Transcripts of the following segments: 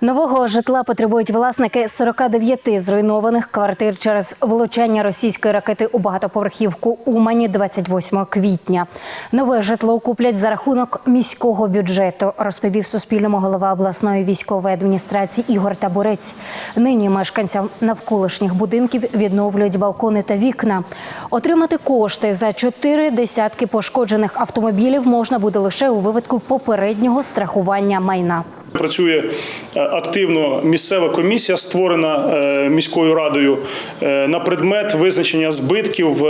Нового житла потребують власники 49 зруйнованих квартир через влучання російської ракети у багатоповерхівку Умані 28 квітня. Нове житло куплять за рахунок міського бюджету, розповів Суспільному голова обласної військової адміністрації Ігор Табурець. Нині мешканцям навколишніх будинків відновлюють балкони та вікна. Отримати кошти за чотири десятки пошкоджених автомобілів можна буде лише у випадку попереднього страхування майна. Працює е, активно місцева комісія, створена е, міською радою е, на предмет визначення збитків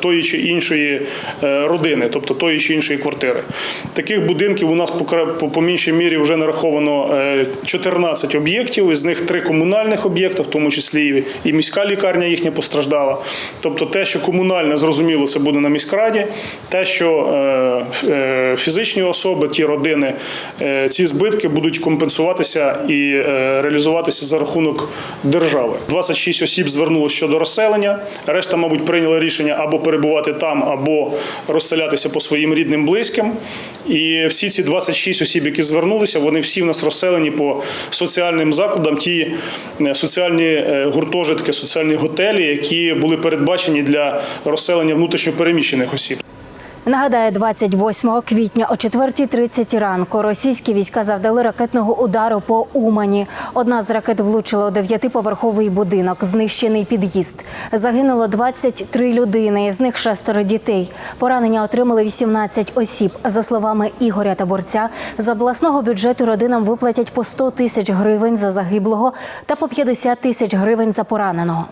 тої чи іншої родини, тобто тої чи іншої квартири. Таких будинків у нас по меншій мірі вже нараховано е, 14 об'єктів, із них три комунальних об'єкти, в тому числі і- міська лікарня їхня постраждала. Тобто те, що комунальне, зрозуміло, це буде на міськраді, те, що фізичні особи, ті родини, ці збитки будуть компенсуватися і е, реалізуватися за рахунок держави. 26 осіб звернулося щодо розселення. Решта, мабуть, прийняли рішення або перебувати там, або розселятися по своїм рідним близьким. І всі ці 26 осіб, які звернулися, вони всі в нас розселені по соціальним закладам, ті е, соціальні е, гуртожитки, соціальні готелі, які були передбачені для розселення внутрішньопереміщених осіб. Нагадаю, 28 квітня о 4.30 ранку російські війська завдали ракетного удару по Умані. Одна з ракет влучила у дев'ятиповерховий будинок, знищений під'їзд. Загинуло 23 людини, з них шестеро дітей. Поранення отримали 18 осіб. За словами Ігоря Таборця, з обласного бюджету родинам виплатять по 100 тисяч гривень за загиблого та по 50 тисяч гривень за пораненого.